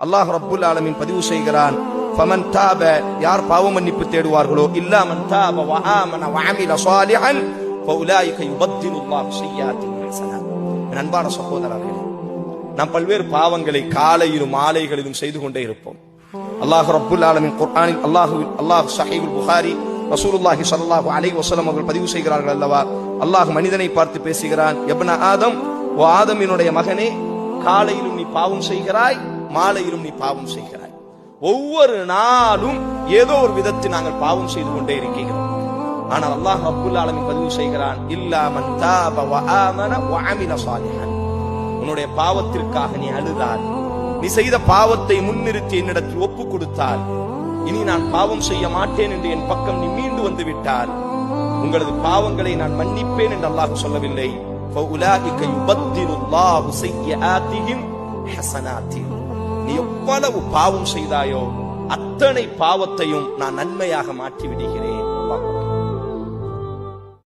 அல்லாஹ் ரப்புல் ஆலமின் பதிவு செய்கிறான். ஃபமன் தாப யார் பாவ மன்னிப்பு தேடுவார்களோ இல்லா மன் தாப வ ஆமன சாலிஹன் ஃபஉலாயிக யுபத்திலுல்லாஹு ஸய்யாத்திஹிம் ஹஸனாத் அன்பான சகோதரர்களே நாம் பல்வேறு பாவங்களை காலையிலும் மாலைகளிலும் செய்து கொண்டே இருப்போம். அல்லாஹ் ரப்புல் ஆலமின் குர்ஆனில் அல்லாஹ் அல்லாஹ் சஹீஹுல் புகாரி ரசூலுல்லாஹி ஸல்லல்லாஹு அலைஹி வஸல்லம் அவர்கள் பதிவு செய்கிறார்கள் அல்லவா? அல்லாஹ் மனிதனை பார்த்து பேசுகிறான் எப்ன ஆதம்? ஓ ஆதமினுடைய மகனே காலையிலும் நீ பாவம் செய்கிறாய் மாலையிலும் நீ பாவம் செய்கிறாய் ஒவ்வொரு நாளும் ஏதோ ஒரு விதத்தில் நாங்கள் பாவம் செய்து கொண்டே இருக்கிறோம் ஆனால் அல்லாஹ் ரப்புல் ஆலமின் பதிவு செய்கிறான் இல்லா மன் தாப வ ஆமன வ அமில சாலிஹன் உன்னுடைய பாவத்திற்காக நீ அழுதால் நீ செய்த பாவத்தை முன்னிறுத்தி என்னிடத்தில் ஒப்பு கொடுத்தால் இனி நான் பாவம் செய்ய மாட்டேன் என்று என் பக்கம் நீ மீண்டு வந்து விட்டால் உங்களது பாவங்களை நான் மன்னிப்பேன் என்று அல்லாஹ் சொல்லவில்லை فَأُولَٰئِكَ يُبَدِّلُ اللَّهُ سَيِّئَاتِهِمْ حَسَنَاتٍ நீ எவ்வளவு பாவம் செய்தாயோ அத்தனை பாவத்தையும் நான் நன்மையாக மாற்றி விடுகிறேன்